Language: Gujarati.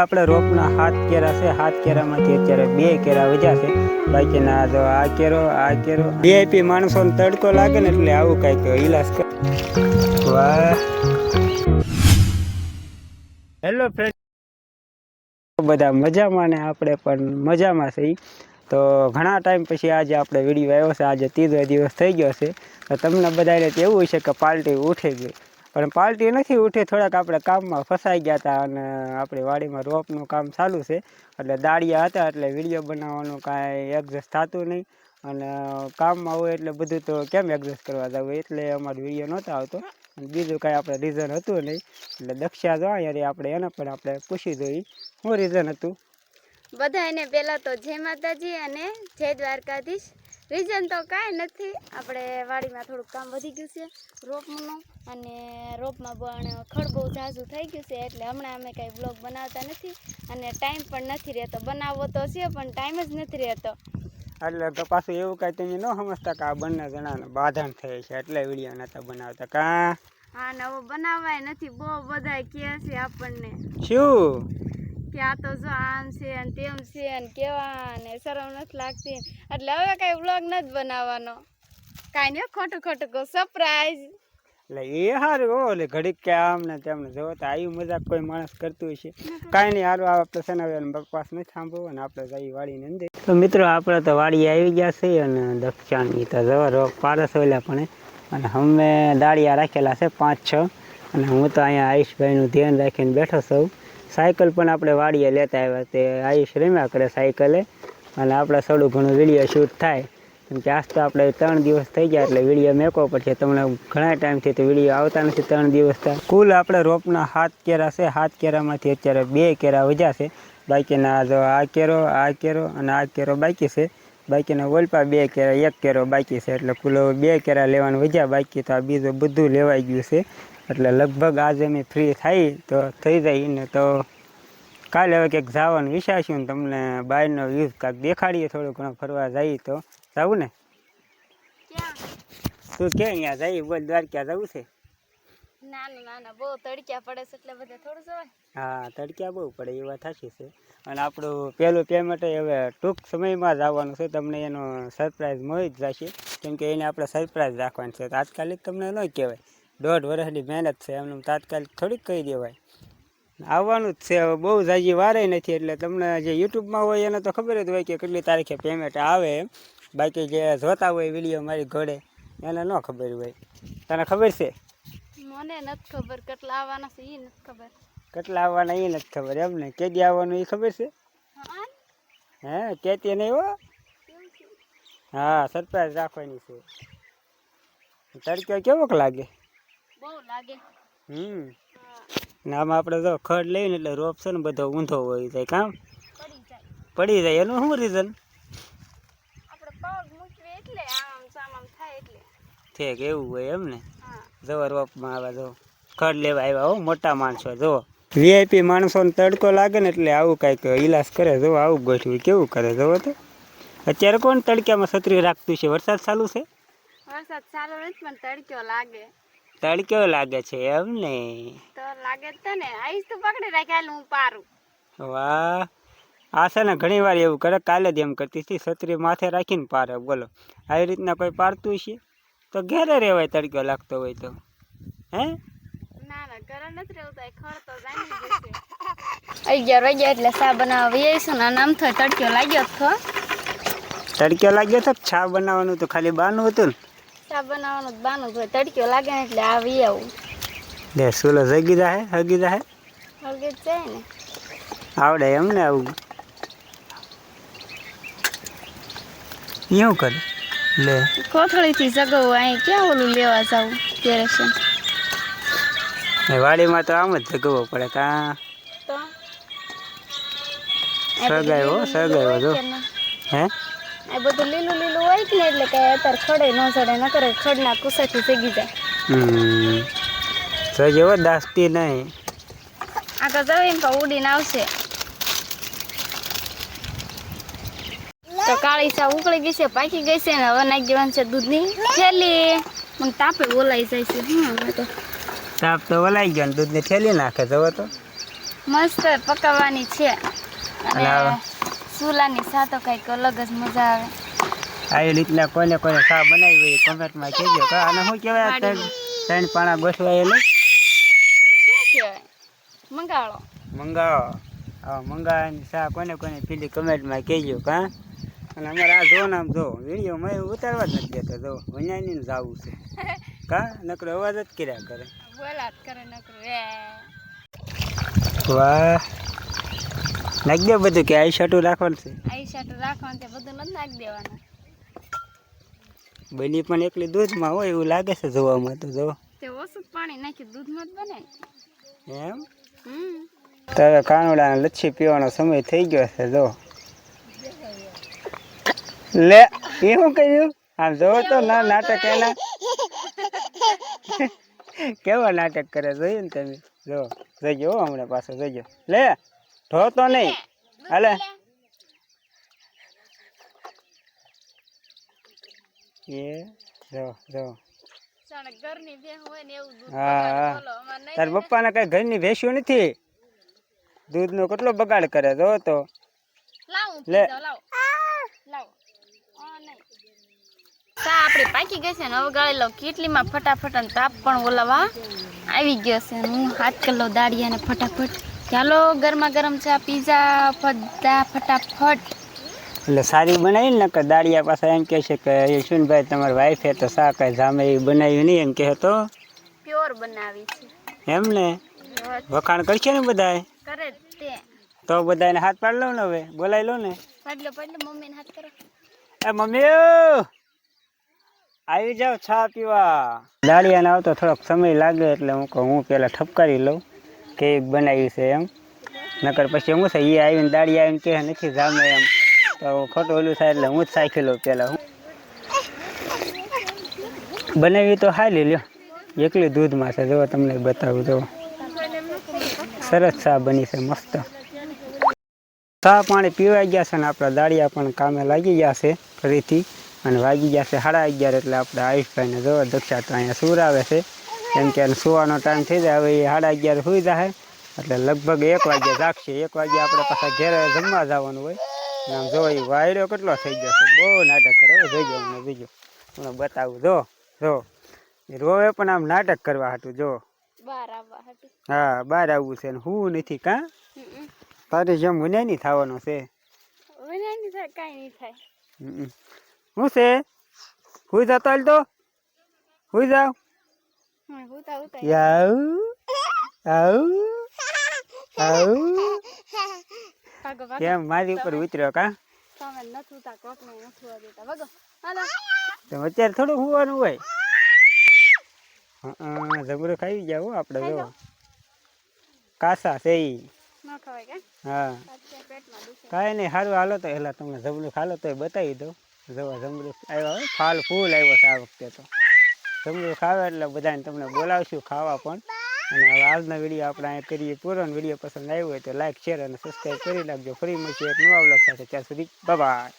આપણે રોપના હાથ કેરા છે, હાથ કેરામાંથી અત્યારે બે કેરા વજા છે. બાકીના જો આ કેરો આ કેરો. વીઆઈપી માણસોને તડકો લાગે ને એટલે આવું કંઈક વાહ. હેલો ફ્રેન્ડ બધા મજામાં ને આપણે પણ મજામાં છે તો ઘણા ટાઈમ પછી આજે આપણે વીડિયો આવ્યો છે. આજે ત્રીજો દિવસ થઈ ગયો છે. તો તમને બધાને એવું છે કે પાર્ટી ઉઠી ગઈ. પણ પાર્ટી નથી ઉઠી, થોડાક આપણે કામમાં ફસાઈ ગયા હતા અને આપણી વાડીમાં રોપનું કામ ચાલુ છે. એટલે દાળિયા હતા, એટલે વીડિયો બનાવવાનું કાંઈ એડજસ્ટ થતું નહીં. અને કામમાં હોય એટલે બધું તો કેમ એડજસ્ટ કરવા જવું? એટલે અમારો વીડિયો નહોતો આવતો. બીજું કાંઈ આપણે રીઝન હતું નહીં. એટલે દક્ષા જો યાર આપણે એને પણ આપણે પૂછી જોઈએ શું રીઝન હતું? બધાને પહેલાં તો જય માતાજી અને જય દ્વારકાધીશ. રીઝન તો કાંઈ નથી. આપણે વાડીમાં થોડુંક કામ વધી ગયું છે રોપનું. અને રોપમાં પણ ખડ બહુ ઝાઝું થઈ ગયું છે એટલે હમણાં અમે કાંઈ બ્લોગ બનાવતા નથી. અને ટાઈમ પણ નથી રહેતો. બનાવવો તો છે પણ ટાઈમ જ નથી રહેતો. એટલે તો પાછું એવું કાંઈ તમે ન સમજતા કે આ બંને જણાને બાંધણ થઈ છે. એટલે વીડિયો નતા બનાવતા. કા? હા નવો બનાવાય નથી. બહુ બધા કહે છે આપણને. શું? કે તો જો આમ છે અને તેમ છે અને કેવા ને શરમ નથી લાગતી. એટલે હવે કાંઈ બ્લોગ નથી બનાવવાનો. કાંઈ નહીં ખોટું ખોટું કહું સરપ્રાઈઝ એટલે એ સારું હો, એટલે ઘડીક કે આમ ને તેમને જો તો આવી મજાક કોઈ માણસ કરતું હશે. કાંઈ નહીં, હારું આપણે ને હવે બકવાસ નથી સાંભળવો અને આપણે જઈ વાળીને અંદર. તો મિત્રો, આપણે તો વાડી આવી ગયા છે અને દક્ષાની તો જવા રોગ પારસ ઓલા પણ. અને અમે દાળિયા રાખેલા છે પાંચ, છ. અને હું તો અહીંયા આયુષભાઈનું ધ્યાન રાખીને બેઠો છું. સાયકલ પણ આપણે વાડીએ લેતા આવ્યા તે આયુષ રમ્યા કરે સાયકલે. અને આપણે થોડું ઘણું વીડિયો શૂટ થાય. કેમ કે આજ તો આપણે ત્રણ દિવસ થઈ ગયા એટલે વીડિયો મેકવો પડશે તમને ઘણા ટાઈમથી તો વીડિયો આવતા નથી ત્રણ દિવસ કુલ આપણે રોપના હાથ કેરા છે. હાથ કેરામાંથી અત્યારે બે કેરા વધ્યા છે. બાકીના જો આ કેરો આ કેરો અને આ કેરો બાકી છે. બાકીના ઓલપા બે કેરા, એક કેરો બાકી છે. એટલે કુલ બે કેરા લેવાનું વધ્યા. બાકી તો આ બીજું બધું લેવાઈ ગયું છે. એટલે લગભગ આજે અમે ફ્રી થાય તો થઈ જાય ને તો કાલે હવે ક્યાંક જવાનું વિચારશું ને તમને બહારનો વ્યૂઝ કાંઈક દેખાડીએ થોડું ઘણું ફરવા જઈએ તો. જવું ને? તું કે અહીંયા જઈએ બોલ દ્વારકા જવું છે? નાના ના ના ના બહુ તડક્યા પડે છે એટલે બધે થોડું જવાય. હા તડક્યા બહુ પડે એ વાત સાચી છે. અને આપણું પહેલું પેમેન્ટ હવે ટૂંક સમયમાં જ આવવાનું છે તમને એનો સરપ્રાઈઝ મળી જ જશે. કેમ કે એને આપણે સરપ્રાઈઝ રાખવાની છે. તાત્કાલિક તમને ન કહેવાય. દોઢ વર્ષની મહેનત છે એમનું તાત્કાલિક થોડીક કહી દેવાય. આવવાનું જ છે હવે બહુ જાજી વારે નથી એટલે તમને જે યુટ્યુબમાં હોય એને તો ખબર જ હોય કે કેટલી તારીખે પેમેન્ટ આવે બાકી જે જોતા હોય વીડિયો મારી ઘોડે એને ન ખબર હોય. તને ખબર છે? મને નથી ખબર કેટલા આવવાના છે એ નથી ખબર. કેટલા આવવાના એ નથી ખબર એમ ને કેદી આવવાનું એ ખબર છે? હા? હે કેતી નહીં હો? હા સરપ્રાઈઝ રાખવાની છે. તડકો કેવોક લાગે? બહુ લાગે. હમ. હા, આપણે તો ખડ લઈને એટલે રોપ છે ને બધો ઊંધો હોય જાય કામ? પડી જાય. એનું શું રીઝન ઠીક એવું હોય એમ ને? જવા રોપમાં આવે જો ખડ લેવા આવ્યા હો મોટા માણસો જો વીઆઈપી માણસોને તડકો લાગે ને એટલે આવું કાંઈક ઈલાજ કરે જો આવું ગોઠવું કેવું કરે જોવો તો. અત્યારે કોણ તડક્યામાં છત્રી રાખતું છે? વરસાદ ચાલુ છે? વરસાદ ચાલુ નથી પણ તડક્યો લાગે. તડક્યો લાગે છે એમ ને? તો લાગે તો ને. આઈસ તો પકડી રાખ્યા હું પારું. વાહ. આ છે ને ઘણી વાર એવું કરે કાલે જ એમ કરતી હતી. છત્રી માથે રાખીને પારે. બોલો આવી રીતના કોઈ પાડતું છે તો ઘેરે રહેવાય તડક્યો લાગતો હોય તો. હે? ના ના ઘરે નથી રહેવું તો તો જાણી અગિયાર વાગ્યા એટલે ચા બનાવવા આવીશું ને. નામ તો તડક્યો લાગ્યો તો તડક્યો લાગ્યો તો છા બનાવવાનું તો ખાલી બાનું હતું ને. ચા બનાવવાનું બાનું હોય. તડક્યો લાગે ને એટલે આવી આવું. દે સુલો જગી જાહે હગી જાહે હગી જાય ને. આવડે એમ ને આવું. એવું કરે. લે. કોથળીથી જગવું અહીં ક્યાં ઓલું લેવા જાવું કેરેશન વાડીમાં તો આમ જ જગવો પડે કા? સગાયો સગાયો જો. હે? એ બધું લીલું લીલું હોય કે ને એટલે કે અત્યારે ખડે ન ચડે ન કરે ખડના કુસાથી સગી જાય. હમ. એવો દાસતી નહીં. આ તો જવે એમ પણ ઉડીને આવશે. તો કાળી સા ઉકળી ગઈ છે પાકી ગઈ છે ને હવે નાખી દેવાનું છે દૂધની. થેલી. મને તાપે ઓલાઈ જાય છે હવે તો સાપ તો વલાઈ ગયો ને દૂધની થેલી નાખે જવો તો. મસ્ત પકાવવાની છે. અને લાવો. સા તો કંઈક અલગ જ મજા આવે. આવી રીતના કોને કોને સા બનાવી હોય કોમેન્ટમાં કહેજો. તો આને શું કહેવાય? ત્રણ પાણા ગોઠવાયેલું શું કહેવાય? મંગાળો મંગાવો. હા મંગાવાની સા કોને કોને પેલી કમેન્ટમાં કહેજો કા અને અમારે આ જો નામ જો વીડિયો મેં ઉતારવા જ નથી દેતો. જો વૈયાની જ આવું છે. કા? નકરો અવાજ જ કર્યા કરે. બોલાત કરે નકરો. વાહ. નાખી દે બધું કે આઈ શર્ટું રાખવાનું છે. આઈ શાટું રાખવાનું તે બધું નથી નાખી દેવાનું. બની પણ એકલી દૂધમાં હોય એવું લાગે છે જોવામાં તો જો. તે ઓછું પાણી નાખી દૂધમાં જ બને. એમ? તો હવે કાનુડાને લચ્છી પીવાનો સમય થઈ ગયો છે જો. લે એ શું કર્યું? આમ જોવો તો ના નાટક એના. કેવા નાટક કરે જોયું ને તમે? જો જઈ હો હમણાં પાછો ગયો. લે ઢો તો નહીં હાલે. એ જો જો. તાર પપ્પાને કઈ ઘરની ભેંસ્યું નથી? દૂધનો કેટલો બગાડ કરે જો તો. લાવું લે. આપણી પાકી ગઈ છે ને હવે ગાળી લઉં. કેટલીમાં ફટાફટ અને તાપ પણ ઓલાવા. આવી ગયો છે. હું હાથ કલો લઉં દાળિયાને ફટાફટ. ચાલો ગરમા ગરમ ચા પીઝા ફટા ફટાફટ. એટલે સારી બનાવી ને કે દાળિયા પાસે એમ કહે છે કે યશુનભાઈ તમારી વાઈફ તો શા કઈ જામે એ બનાવ્યું નહીં એમ કહે તો? પ્યોર બનાવી છે. એમ ને? વખાણ કરશે ને બધાય? કરે તે. તો બધાને હાથ પાડી લઉં ને હવે બોલાવી લઉં ને. પડલો પડલો મમ્મીને હાથ કરો. એ મમ્મી આવી જાવ ચા પીવા. દાળિયાને આવતો થોડોક સમય લાગે એટલે હું કહું હું પેલા ઠપકારી લઉં. કેક બનાવી છે એમ. નકર પછી હું છે એ આવીને દાડી આવીને કે નથી જામે એમ. તો ખોટું ઓલું થાય એટલે હું જ સાખી લઉં પેલા હું. બનાવી તો હાલી લ્યો. એકલી દૂધમાં છે જો તમને બતાવું જો સરસ ચા બની છે, મસ્ત. ચા પાણી પીવાઈ ગયા છે ને આપણા દાળિયા પણ કામે લાગી ગયા છે ફરીથી. અને વાગી ગયા છે સાડા અગિયાર એટલે આપણે આયુષભાઈને જોવા, દક્ષા તો અહીંયા સૂર આવે છે. કેમ કે સુવાનો ટાઈમ થઈ જાય હવે એ સાડા અગિયાર સુઈ જાય એટલે લગભગ એક વાગ્યે જાગશે. એક વાગ્યે આપણે પાછા ઘેરે જમવા જવાનું હોય. આમ જો એ વાયરો કેટલો થઈ ગયો છે. બહુ નાટક કરે હો. જોઈજો અમને જોઈજો હું બતાવું. જો જો. એ રોવે પણ આમ નાટક કરવા હાટું જો. હા બહાર આવવું છે ને હું નથી કાં? તારે જેમ મને નહીં થવાનું છે. હું છે? હું જાવ તાલ તો? હું ઉતા આવ ભાગો ભાગો કેમ મારી ઉપર ઉતર્યો કા તમે નથી ઉતા નથી દેતા હાલો તો અત્યારે થોડું હોવાનું હોય હા જબરો ખાઈ જાવ હો આપણે જો કાસા છે ઈ હા કાંઈ નહીં સારું હાલો તો એટલે તમને જબરું ખાલો તો બતાવી દઉં જવા જમરું આવ્યા ફાલ ફૂલ આવ્યો છે આ વખતે તો જમરૂ ખાવે એટલે બધાને તમને બોલાવશું ખાવા પણ. અને હવે આજનો વીડિયો આપણે અહીંયા કરીએ. પૂરો વીડિયો પસંદ આવ્યો હોય તો લાઈક શેર અને સબસ્ક્રાઈબ કરી નાખજો. ફરી મળશે એક નવા બ્લોગ સાથે. ત્યાં સુધી બાય